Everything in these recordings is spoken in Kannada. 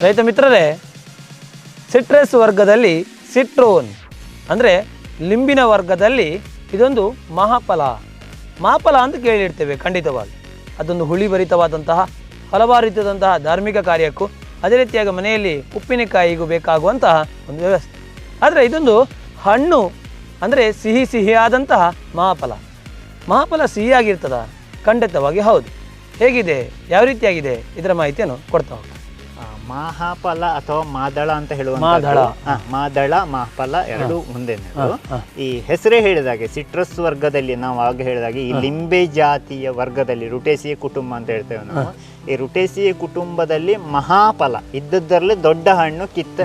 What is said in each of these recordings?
ರೈತ ಮಿತ್ರರೇ ಸಿಟ್ರಸ್ ವರ್ಗದಲ್ಲಿ ಸಿಟ್ರೋನ್ ಅಂದರೆ ಲಿಂಬಿನ ವರ್ಗದಲ್ಲಿ ಇದೊಂದು ಮಹಾಫಲ. ಮಹಾಫಲ ಅಂತ ಕೇಳಿರ್ತೇವೆ ಖಂಡಿತವಾಗಿ. ಅದೊಂದು ಹುಳಿಭರಿತವಾದಂತಹ ಹಲವಾರು ರೀತಿಯಾದಂತಹ ಧಾರ್ಮಿಕ ಕಾರ್ಯಕ್ಕೂ ಅದೇ ರೀತಿಯಾಗಿ ಮನೆಯಲ್ಲಿ ಉಪ್ಪಿನಕಾಯಿಗೂ ಬೇಕಾಗುವಂತಹ ಒಂದು ವ್ಯವಸ್ಥೆ. ಆದರೆ ಇದೊಂದು ಹಣ್ಣು ಅಂದರೆ ಸಿಹಿ ಸಿಹಿಯಾದಂತಹ ಮಹಾಫಲ. ಮಹಾಫಲ ಸಿಹಿಯಾಗಿರ್ತದ? ಖಂಡಿತವಾಗಿ ಹೌದು. ಹೇಗಿದೆ? ಯಾವ ರೀತಿಯಾಗಿದೆ? ಇದರ ಮಾಹಿತಿಯನ್ನು ಕೊಡ್ತಾ ಹೋಗ್ತೀನಿ ಆ, ಮಹಾಫಲ ಅಥವಾ ಮಾದಳ ಅಂತ ಹೇಳುವ ಮಾದಳ. ಮಹಾಪಲ ಮಹಾಫಲ ಎರಡು ಮುಂದೆ. ಈ ಹೆಸರೇ ಹೇಳಿದಾಗೆ ಸಿಟ್ರಸ್ ವರ್ಗದಲ್ಲಿ ನಾವು ಆಗ ಹೇಳಿದಾಗೆ ಈ ಲಿಂಬೆ ಜಾತಿಯ ವರ್ಗದಲ್ಲಿ ರುಟೇಸಿಯ ಕುಟುಂಬ ಅಂತ ಹೇಳ್ತೇವೆ ನಾವು. ಈ ರುಟೇಸಿಯ ಕುಟುಂಬದಲ್ಲಿ ಮಹಾಫಲ ಇದ್ದದ್ದರಲ್ಲಿ ದೊಡ್ಡ ಹಣ್ಣು ಕಿತ್ತ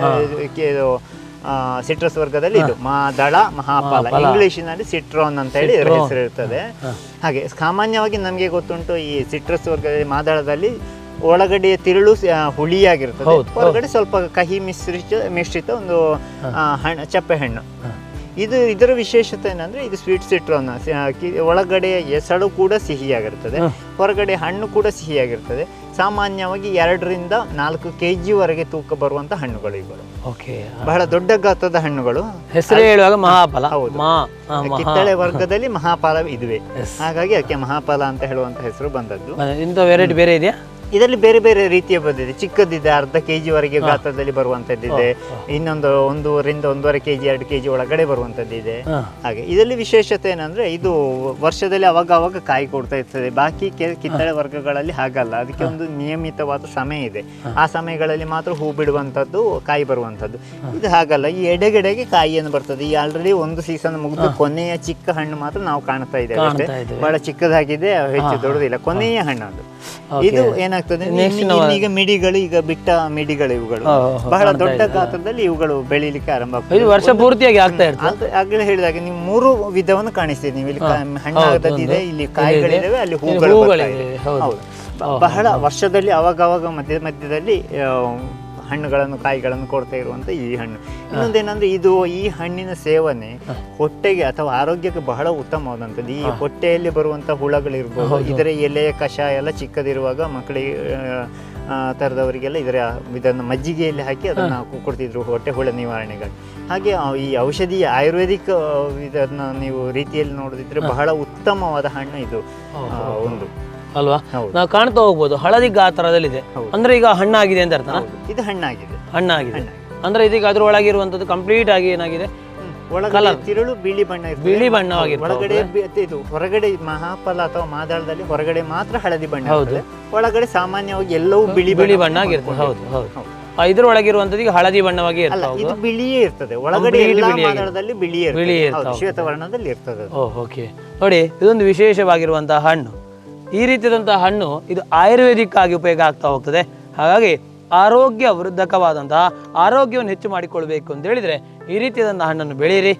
ಸಿಟ್ರಸ್ ವರ್ಗದಲ್ಲಿ ಇದು. ಮಾದಳ ಮಹಾಫಲ ಇಂಗ್ಲಿಷಿನಲ್ಲಿ ಸಿಟ್ರೋನ್ ಅಂತ ಹೇಳಿ ಹೆಸರು ಇರ್ತದೆ. ಹಾಗೆ ಸಾಮಾನ್ಯವಾಗಿ ನಮಗೆ ಗೊತ್ತುಂಟು ಈ ಸಿಟ್ರಸ್ ವರ್ಗದಲ್ಲಿ ಮಾದಳದಲ್ಲಿ ಒಳಗಡೆ ತಿರುಳು ಹುಳಿಯಾಗಿರುತ್ತದೆ ಹುಳಿಯಾಗಿರ್ತದೆ. ಹೊರಗಡೆ ಸ್ವಲ್ಪ ಕಹಿ ಮಿಶ್ರಿತ ಮಿಶ್ರಿತ ಒಂದು ಹಣ್ಣು ಚಪ್ಪೆ ಹಣ್ಣು. ಇದು ಇದರ ವಿಶೇಷತೆ ಏನಂದ್ರೆ ಇದು ಸ್ವೀಟ್ ಸಿಟ್ರೋನ್ ಒಳಗಡೆ ಎಸಳು ಕೂಡ ಸಿಹಿಯಾಗಿರ್ತದೆ. ಹೊರಗಡೆ ಹಣ್ಣು ಕೂಡ ಸಿಹಿಯಾಗಿರ್ತದೆ. ಸಾಮಾನ್ಯವಾಗಿ ಎರಡರಿಂದ ನಾಲ್ಕು ಕೆ ವರೆಗೆ ತೂಕ ಬರುವಂತ ಹಣ್ಣುಗಳು ಇವುಗಳು. ಬಹಳ ದೊಡ್ಡ ಗಾತ್ರದ ಹಣ್ಣುಗಳು. ಹೆಸರು ಹೇಳುವಾಗ ಮಹಾಫಲ ಹೌದು. ಕಿತ್ತಳೆ ವರ್ಗದಲ್ಲಿ ಮಹಾಫಲ ಇದುವೆ. ಹಾಗಾಗಿ ಅದಕ್ಕೆ ಮಹಾಫಲ ಅಂತ ಹೇಳುವಂತ ಹೆಸರು ಬಂದದ್ದು. ಇಂಥ ವೆರೈಟಿ ಬೇರೆ ಇದೆಯಾ? ಇದರಲ್ಲಿ ಬೇರೆ ಬೇರೆ ರೀತಿಯ ಬಂದಿದೆ. ಚಿಕ್ಕದಿದೆ ಅರ್ಧ ಕೆಜಿ ವರೆಗೆ ಗಾತ್ರದಲ್ಲಿ ಬರುವಂತದ್ದಿದೆ. ಇನ್ನೊಂದು ಒಂದೂವರಿಂದ ಒಂದೂವರೆ ಕೆಜಿ ಎರಡು ಕೆಜಿ ಒಳಗಡೆ ಬರುವಂತದ್ದಿದೆ. ಹಾಗೆ ಇದರಲ್ಲಿ ವಿಶೇಷತೆ ಏನಂದ್ರೆ ಇದು ವರ್ಷದಲ್ಲಿ ಅವಾಗ ಅವಾಗ ಕಾಯಿ ಕೊಡ್ತಾ ಇರ್ತದೆ. ಬಾಕಿ ಕಿತ್ತಳೆ ವರ್ಗಗಳಲ್ಲಿ ಹಾಗಲ್ಲ. ಅದಕ್ಕೆ ಒಂದು ನಿಯಮಿತವಾದ ಸಮಯ ಇದೆ. ಆ ಸಮಯಗಳಲ್ಲಿ ಮಾತ್ರ ಹೂ ಬಿಡುವಂತದ್ದು ಕಾಯಿ ಬರುವಂತದ್ದು. ಇದು ಹಾಗಲ್ಲ. ಈ ಎಡೆಗೆಡೆಗೆ ಕಾಯಿಯನ್ನು ಬರ್ತದೆ. ಈ ಆಲ್ರೆಡಿ ಒಂದು ಸೀಸನ್ ಮುಗಿದು ಕೊನೆಯ ಚಿಕ್ಕ ಹಣ್ಣು ಮಾತ್ರ ನಾವು ಕಾಣ್ತಾ ಇದ್ದೇವೆ ಕಾಣ್ತಾ ಇದ್ದೇವೆ. ಬಹಳ ಚಿಕ್ಕದಾಗಿದೆ ಹೆಚ್ಚು ದೊಡ್ಡದಿಲ್ಲ. ಕೊನೆಯ ಹಣ್ಣು ಅದು. ಇದು ಏನಾಗ್ತದೆ? ಇನ್ನು- ಈಗ ಮಿಡಿಗಳು ಈಗ ಬಿಟ್ಟ ಮಿಡಿಗಳು ಇವುಗಳು. ಬಹಳ ದೊಡ್ಡ ಗಾತ್ರದಲ್ಲಿ ಇವುಗಳು ಬೆಳೀಲಿಕ್ಕೆ ಆರಂಭ ಆಗ್ತದೆ. ಇದು ವರ್ಷ ಪೂರ್ತಿಯಾಗಿ ಆಗ್ತಾ ಇರ್ತದೆ. ಆಗ- ಆಗಲೇ ಹೇಳಿದಾಗ ನೀವು ಮೂರು ವಿಧವನ್ನು ಕಾಣಿಸ್ತೀರಿ ನೀವು. ಇಲ್ಲಿ ಹಣ್ಣಾಗದಿದೆ ಇಲ್ಲಿ ಕಾಯಿಗಳಿದಾವೆ ಅಲ್ಲಿ ಹೂಗಳು ಬಹಳ ವರ್ಷದಲ್ಲಿ ಅವಾಗ ಅವಾಗ ಮಧ್ಯ ಮಧ್ಯದಲ್ಲಿ ಹಣ್ಣುಗಳನ್ನು ಕಾಯಿಗಳನ್ನು ಕೊಡ್ತಾ ಇರುವಂತ ಈ ಹಣ್ಣು. ಇನ್ನೊಂದೇನಂದ್ರೆ ಇದು ಈ ಹಣ್ಣಿನ ಸೇವನೆ ಹೊಟ್ಟೆಗೆ ಅಥವಾ ಆರೋಗ್ಯಕ್ಕೆ ಬಹಳ ಉತ್ತಮವಾದಂಥದ್ದು. ಈ ಹೊಟ್ಟೆಯಲ್ಲಿ ಬರುವಂತ ಹುಳಗಳಿರ್ಬೋದು ಇದರ ಎಲೆಯ ಕಷಾಯ ಎಲ್ಲ ಚಿಕ್ಕದಿರುವಾಗ ಮಕ್ಕಳಿಗೆ ಥರದವರಿಗೆಲ್ಲ ತರದವರಿಗೆಲ್ಲ ಇದರ ಇದನ್ನು ಮಜ್ಜಿಗೆಯಲ್ಲಿ ಹಾಕಿ ಅದನ್ನು ಕೊಡ್ತಿದ್ರು ಹೊಟ್ಟೆ ಹುಳ ನಿವಾರಣೆಗಾಗಿ. ಹಾಗೆ ಈ ಔಷಧೀಯ ಆಯುರ್ವೇದಿಕ್ ಇದನ್ನು ನೀವು ರೀತಿಯಲ್ಲಿ ನೋಡಿದ್ರೆ ಬಹಳ ಉತ್ತಮವಾದ ಹಣ್ಣು ಇದು. ಒಂದು. ಅಲ್ವಾ. ನಾವು ಕಾಣ್ತಾ ಹೋಗ್ಬೋದು. ಹಳದಿ ಗಾತ್ರದಲ್ಲಿದೆ. ಅಂದ್ರೆ ಈಗ ಹಣ್ಣಾಗಿದೆ ಅಂತ ಅರ್ಥ ಇದು ಹಣ್ಣಾಗಿದೆ. ಹಣ್ಣಾಗಿದೆ. ಅಂದ್ರೆ ಇದೀಗ ಅದ್ರೊಳಗಿರುವಂತದ್ದು ಕಂಪ್ಲೀಟ್ ಆಗಿ ಏನಾಗಿದೆ? ತಿರುಳು ಬಿಳಿ ಬಣ್ಣ. ಬಿಳಿ ಬಣ್ಣವಾಗಿದೆ ಒಳಗಡೆ ಇದು ಹೊರಗಡೆ ಮಹಾಫಲ ಅಥವಾ ಮಾದಾಳದಲ್ಲಿ ಹೊರಗಡೆ ಮಾತ್ರ ಹಳದಿ ಬಣ್ಣ ಹೌದು. ಒಳಗಡೆ ಸಾಮಾನ್ಯವಾಗಿ ಎಲ್ಲವೂ ಬಿಳಿ ಬಿಳಿ ಬಣ್ಣ ಆಗಿರ್ತದೆ. ಹೌದು. ಹೌದು. ಆ, ಇದ್ರೊಳಗಿರುವಂತದ್ದು ಈಗ ಹಳದಿ ಬಣ್ಣವಾಗಿ ಇರ್ತದೆ ಇದು ಬಿಳಿಯೇ ಇರ್ತದೆ. ಒಳಗಡೆ ಬಿಳಿ ಎಲ್ಲಾ ಮಾದಾಳದಲ್ಲಿ ಬಿಳಿಯೇ ಬಿಳಿಯೇ ಇರ್ತದೆ ಹೌದು, ಶ್ವೇತವರ್ಣದಲ್ಲಿ ಇರ್ತದೆ. ಓಕೆ ನೋಡಿ ಇದೊಂದು ವಿಶೇಷವಾಗಿರುವಂತಹ ಹಣ್ಣು. ಈ ರೀತಿಯಾದಂತಹ ಹಣ್ಣು ಇದು ಆಯುರ್ವೇದಿಕ್ ಆಗಿ ಉಪಯೋಗ ಆಗ್ತಾ ಹೋಗ್ತದೆ. ಹಾಗಾಗಿ ಆರೋಗ್ಯ ವೃದ್ಧಕವಾದಂತಹ ಆರೋಗ್ಯವನ್ನು ಹೆಚ್ಚು ಮಾಡಿಕೊಳ್ಬೇಕು ಅಂತ ಹೇಳಿದ್ರೆ ಈ ರೀತಿಯಾದಂತಹ ಹಣ್ಣನ್ನು ಬೆಳೆಯಿರಿ.